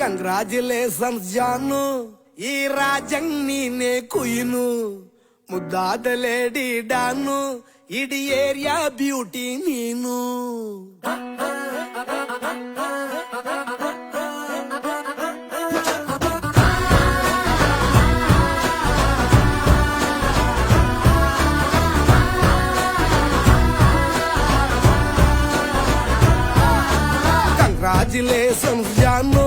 Congratulations Janu ఈ రాజంగ్ నీనే కుయిను. ముద్దాటలేడి డాను ఇడి ఏరియా బ్యూటీ నీను. జాను